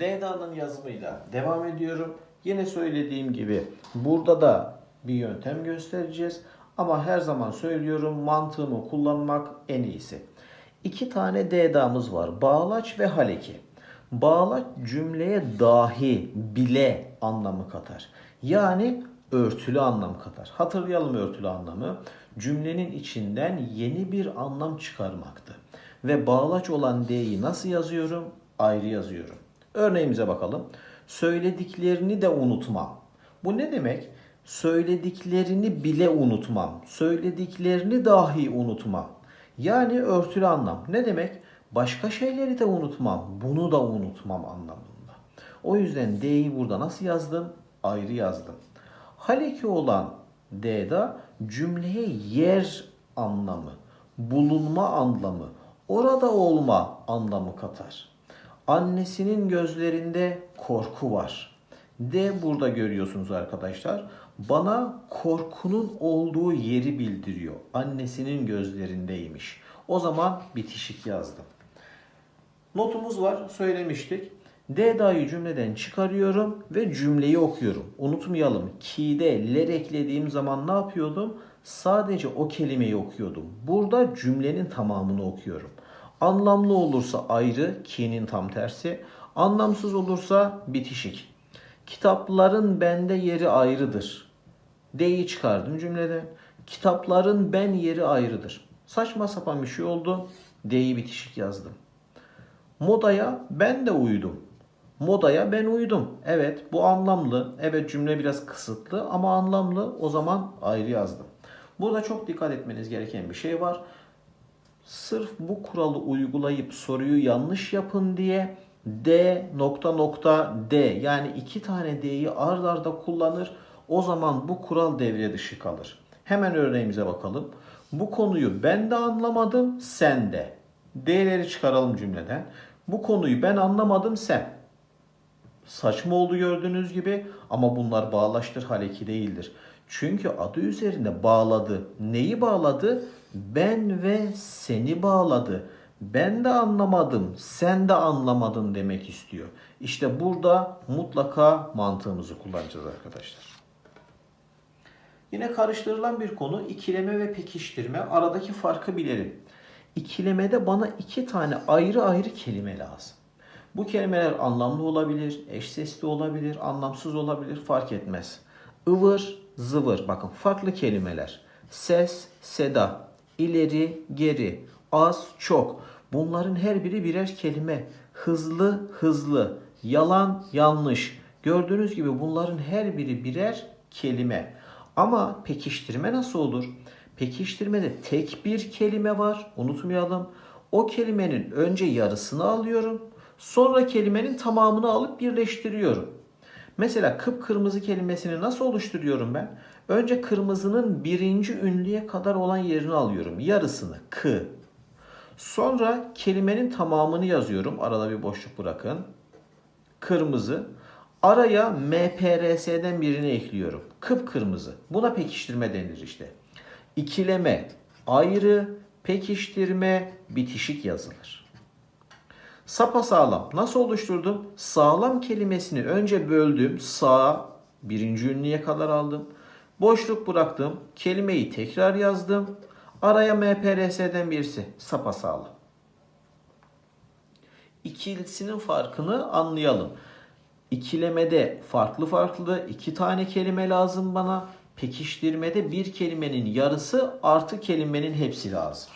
D'danın yazımıyla devam ediyorum. Yine söylediğim gibi burada da bir yöntem göstereceğiz. Ama her zaman söylüyorum mantığımı kullanmak en iyisi. İki tane D'damız var. Bağlaç ve haleki. Bağlaç cümleye dahi, bile anlamı katar. Yani örtülü anlam katar. Hatırlayalım örtülü anlamı. Cümlenin içinden yeni bir anlam çıkarmaktı. Ve bağlaç olan D'yi nasıl yazıyorum? Ayrı yazıyorum. Örneğimize bakalım. Söylediklerini de unutmam. Bu ne demek? Söylediklerini bile unutmam. Söylediklerini dahi unutmam. Yani örtülü anlam. Ne demek? Başka şeyleri de unutmam. Bunu da unutmam anlamında. O yüzden D'yi burada nasıl yazdım? Ayrı yazdım. Haleki olan D'da cümleye yer anlamı, bulunma anlamı, orada olma anlamı katar. Annesinin gözlerinde korku var. D burada görüyorsunuz arkadaşlar. Bana korkunun olduğu yeri bildiriyor. Annesinin gözlerindeymiş. O zaman bitişik yazdım. Notumuz var, söylemiştik. D da'yı cümleden çıkarıyorum ve cümleyi okuyorum. Unutmayalım. Ki'de ler eklediğim zaman ne yapıyordum? Sadece o kelimeyi okuyordum. Burada cümlenin tamamını okuyorum. Anlamlı olursa ayrı, ki'nin tam tersi. Anlamsız olursa bitişik. Kitapların bende yeri ayrıdır. D'yi çıkardım cümleden. Kitapların ben yeri ayrıdır. Saçma sapan bir şey oldu. D'yi bitişik yazdım. Modaya ben de uydum. Modaya ben uydum. Evet bu anlamlı. Evet cümle biraz kısıtlı ama anlamlı. O zaman ayrı yazdım. Burada çok dikkat etmeniz gereken bir şey var. Sırf bu kuralı uygulayıp soruyu yanlış yapın diye D nokta nokta D yani iki tane D'yi ard arda kullanır. O zaman bu kural devre dışı kalır. Hemen örneğimize bakalım. Bu konuyu ben de anlamadım, sen de. D'leri çıkaralım cümleden. Bu konuyu ben anlamadım, sen. Saçma oldu gördüğünüz gibi ama bunlar bağlaştır haleki değildir. Çünkü adı üzerinde bağladı. Neyi bağladı? Ben ve seni bağladı. Ben de anlamadım, sen de anlamadın demek istiyor. İşte burada mutlaka mantığımızı kullanacağız arkadaşlar. Yine karıştırılan bir konu ikileme ve pekiştirme. Aradaki farkı bilelim. İkilemede bana iki tane ayrı ayrı kelime lazım. Bu kelimeler anlamlı olabilir, eş sesli olabilir, anlamsız olabilir fark etmez. Ivır, zıvır bakın farklı kelimeler. Ses, seda, ileri, geri, az, çok. Bunların her biri birer kelime. Hızlı, hızlı, yalan, yanlış. Gördüğünüz gibi bunların her biri birer kelime. Ama pekiştirme nasıl olur? Pekiştirmede tek bir kelime var. Unutmayalım. O kelimenin önce yarısını alıyorum. Sonra kelimenin tamamını alıp birleştiriyorum. Mesela kıpkırmızı kelimesini nasıl oluşturuyorum ben? Önce kırmızının birinci ünlüye kadar olan yerini alıyorum. Yarısını. K. Sonra kelimenin tamamını yazıyorum. Arada bir boşluk bırakın. Kırmızı. Araya MPRS'den birini ekliyorum. Kıpkırmızı. Buna pekiştirme denir işte. İkileme ayrı, pekiştirme bitişik yazılır. Sapa sağlam. Nasıl oluşturdum? Sağlam kelimesini önce böldüm. Sağ birinci ünlüye kadar aldım. Boşluk bıraktım. Kelimeyi tekrar yazdım. Araya MPRS'den birisi. Sapa sağlam. İkilisinin farkını anlayalım. İkilemede farklı farklı iki tane kelime lazım bana. Pekiştirmede bir kelimenin yarısı artı kelimenin hepsi lazım.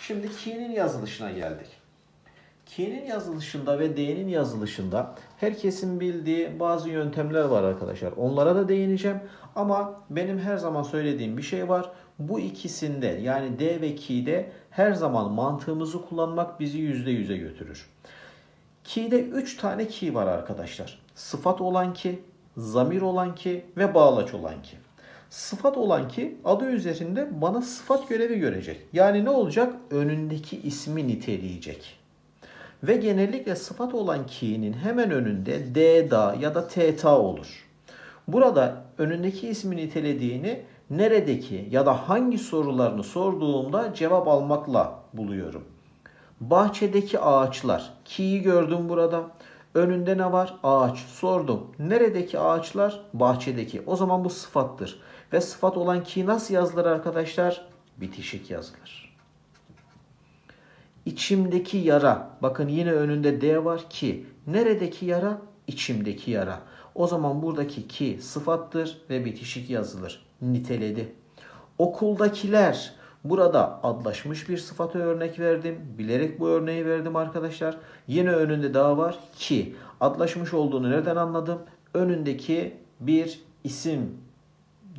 Şimdi ki'nin yazılışına geldik. Ki'nin yazılışında ve D'nin yazılışında herkesin bildiği bazı yöntemler var arkadaşlar. Onlara da değineceğim. Ama benim her zaman söylediğim bir şey var. Bu ikisinde yani D ve Ki'de her zaman mantığımızı kullanmak bizi %100'e götürür. Ki'de 3 tane ki var arkadaşlar. Sıfat olan ki, zamir olan ki ve bağlaç olan ki. Sıfat olan ki adı üzerinde bana sıfat görevi görecek. Yani ne olacak? Önündeki ismi niteleyecek. Ve genellikle sıfat olan ki'nin hemen önünde d, ya da t, olur. Burada önündeki ismi nitelediğini neredeki ya da hangi sorularını sorduğumda cevap almakla buluyorum. Bahçedeki ağaçlar. Ki'yi gördüm burada. Önünde ne var? Ağaç. Sordum. Neredeki ağaçlar? Bahçedeki. O zaman bu sıfattır. Ve sıfat olan ki nasıl yazılır arkadaşlar? Bitişik yazılır. İçimdeki yara. Bakın yine önünde D var ki. Neredeki yara? İçimdeki yara. O zaman buradaki ki sıfattır ve bitişik yazılır. Niteledi. Okuldakiler. Burada adlaşmış bir sıfata örnek verdim. Bilerek bu örneği verdim arkadaşlar. Yine önünde daha var ki. Adlaşmış olduğunu nereden anladım? Önündeki bir isim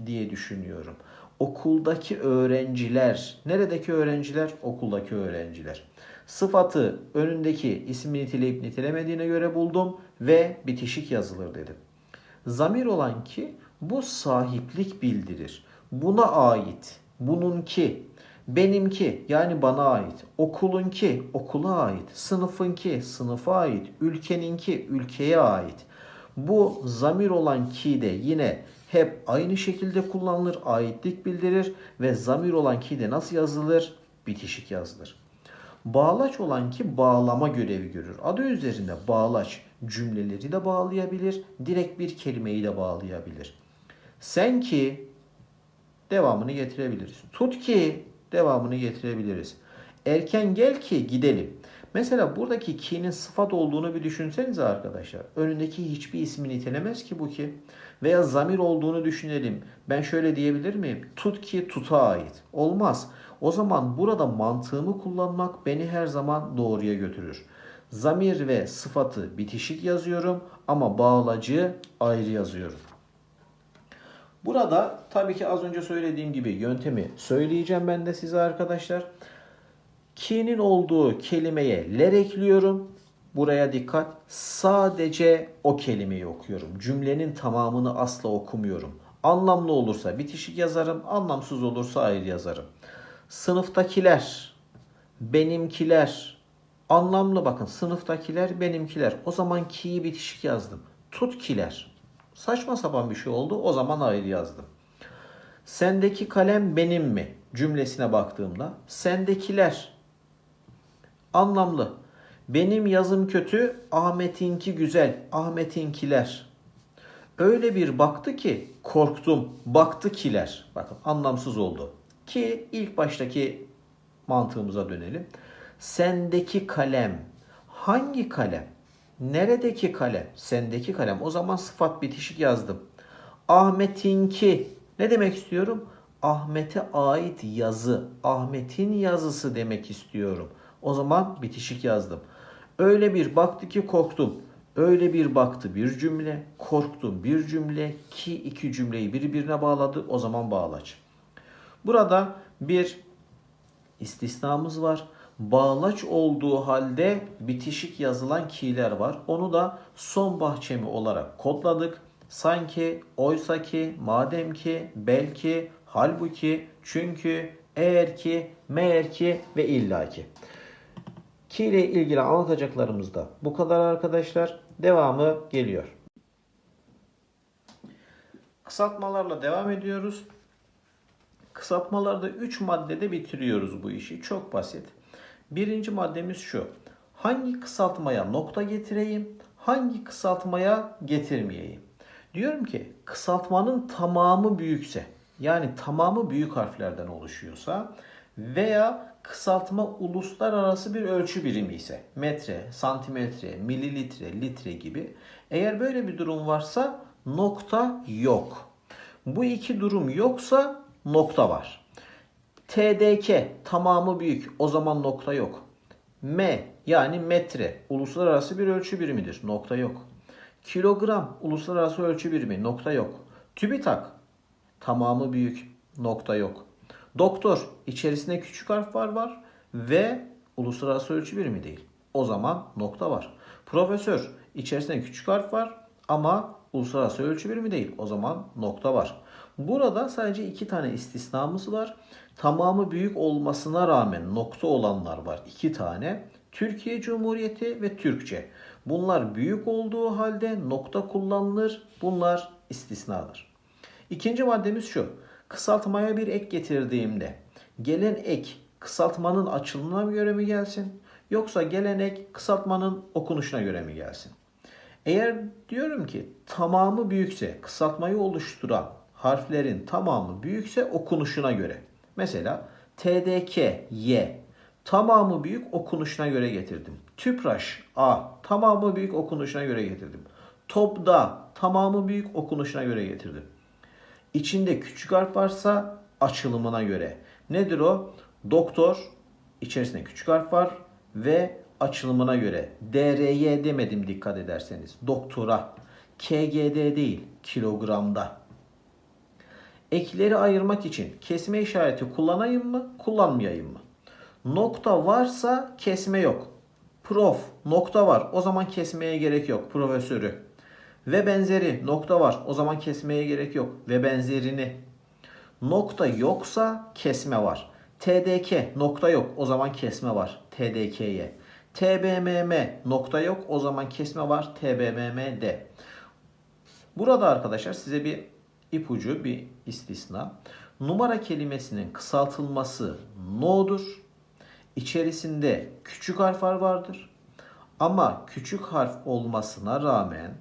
diye düşünüyorum. Okuldaki öğrenciler. Neredeki öğrenciler? Okuldaki öğrenciler. Sıfatı önündeki ismi niteleyip nitelemediğine göre buldum ve bitişik yazılır dedim. Zamir olan ki bu sahiplik bildirir. Buna ait, bununki, benimki yani bana ait, okulunki, okula ait, sınıfınki, sınıfa ait, ülkeninki, ülkeye ait. Bu zamir olan ki de yine hep aynı şekilde kullanılır, aitlik bildirir ve zamir olan ki de nasıl yazılır? Bitişik yazılır. Bağlaç olan ki bağlama görevi görür. Adı üzerinde bağlaç cümleleri de bağlayabilir, direkt bir kelimeyi de bağlayabilir. Sen ki devamını getirebiliriz. Tut ki devamını getirebiliriz. Erken gel ki gidelim. Mesela buradaki ki'nin sıfat olduğunu bir düşünsenize arkadaşlar. Önündeki hiçbir ismi nitelemez ki bu ki. Veya zamir olduğunu düşünelim. Ben şöyle diyebilir miyim? Tut ki tuta ait. Olmaz. O zaman burada mantığımı kullanmak beni her zaman doğruya götürür. Zamir ve sıfatı bitişik yazıyorum ama bağlacı ayrı yazıyorum. Burada tabii ki az önce söylediğim gibi yöntemi söyleyeceğim ben de size arkadaşlar. Ki'nin olduğu kelimeye ler ekliyorum. Buraya dikkat. Sadece o kelimeyi okuyorum. Cümlenin tamamını asla okumuyorum. Anlamlı olursa bitişik yazarım, anlamsız olursa ayrı yazarım. Sınıftakiler, benimkiler, anlamlı bakın sınıftakiler, benimkiler. O zaman ki'yi bitişik yazdım. Tutkiler. Saçma sapan bir şey oldu. O zaman ayrı yazdım. Sendeki kalem benim mi? Cümlesine baktığımda sendekiler anlamlı. Benim yazım kötü, Ahmet'inki güzel. Ahmet'inkiler. Öyle bir baktı ki korktum. Baktı kiler. Bakın anlamsız oldu. Ki ilk baştaki mantığımıza dönelim. Sendeki kalem. Hangi kalem? Neredeki kalem? Sendeki kalem. O zaman sıfat bitişik yazdım. Ahmet'inki. Ne demek istiyorum? Ahmet'e ait yazı. Ahmet'in yazısı demek istiyorum. O zaman bitişik yazdım. Öyle bir baktı ki korktum. Öyle bir baktı bir cümle, korktum bir cümle ki iki cümleyi birbirine bağladı. O zaman bağlaç. Burada bir istisnamız var. Bağlaç olduğu halde bitişik yazılan ki'ler var. Onu da son bahçemi olarak kodladık. Sanki, oysa ki, madem ki, belki, halbuki, çünkü, eğer ki, meğer ki ve illaki. Ki ile ilgili anlatacaklarımız da bu kadar arkadaşlar. Devamı geliyor. Kısaltmalarla devam ediyoruz. Kısaltmalarda 3 maddede bitiriyoruz bu işi. Çok basit. Birinci maddemiz şu. Hangi kısaltmaya nokta getireyim? Hangi kısaltmaya getirmeyeyim? Diyorum ki kısaltmanın tamamı büyükse yani tamamı büyük harflerden oluşuyorsa veya kısaltma uluslararası bir ölçü birimi ise metre, santimetre, mililitre, litre gibi eğer böyle bir durum varsa nokta yok. Bu iki durum yoksa nokta var. TDK tamamı büyük o zaman nokta yok. M yani metre uluslararası bir ölçü birimidir. Nokta yok. Kilogram uluslararası ölçü birimi nokta yok. TÜBİTAK tamamı büyük nokta yok. Doktor içerisinde küçük harf var var ve uluslararası ölçü birimi değil. O zaman nokta var. Profesör içerisinde küçük harf var ama uluslararası ölçü birimi değil. O zaman nokta var. Burada sadece iki tane istisnamız var. Tamamı büyük olmasına rağmen nokta olanlar var. iki tane. Türkiye Cumhuriyeti ve Türkçe. Bunlar büyük olduğu halde nokta kullanılır. Bunlar istisnalar. İkinci maddemiz şu. Kısaltmaya bir ek getirdiğimde gelen ek kısaltmanın açılımına göre mi gelsin Yoksa gelenek kısaltmanın okunuşuna göre mi gelsin? Eğer diyorum ki tamamı büyükse, kısaltmayı oluşturan harflerin tamamı büyükse okunuşuna göre. Mesela TDK, Y tamamı büyük okunuşuna göre getirdim. Tüpraş, A tamamı büyük okunuşuna göre getirdim. Topda tamamı büyük okunuşuna göre getirdim. İçinde küçük harf varsa açılımına göre. Nedir o? Doktor içerisinde küçük harf var ve açılımına göre. DRY demedim dikkat ederseniz. Doktora. KGD değil kilogramda. Ekleri ayırmak için kesme işareti kullanayım mı, kullanmayayım mı? Nokta varsa kesme yok. Prof nokta var. O zaman kesmeye gerek yok. Profesörü. Ve benzeri nokta var. O zaman kesmeye gerek yok. Ve benzerini. Nokta yoksa kesme var. TDK nokta yok. O zaman kesme var. TDK'ye. TBMM nokta yok. O zaman kesme var. TBMM'de. Burada arkadaşlar size bir ipucu, bir istisna. Numara kelimesinin kısaltılması no'dur. İçerisinde küçük harfler vardır. Ama küçük harf olmasına rağmen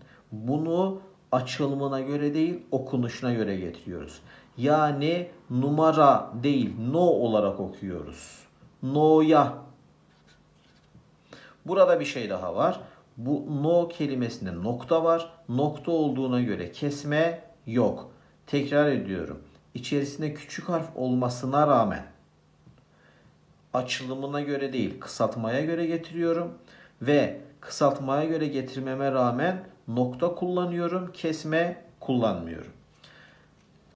bunu açılımına göre değil okunuşuna göre getiriyoruz. Yani numara değil no olarak okuyoruz. No'ya. Burada bir şey daha var. Bu no kelimesinde nokta var. Nokta olduğuna göre kesme yok. Tekrar ediyorum. İçerisinde küçük harf olmasına rağmen açılımına göre değil kısaltmaya göre getiriyorum ve kısaltmaya göre getirmeme rağmen nokta kullanıyorum kesme kullanmıyorum.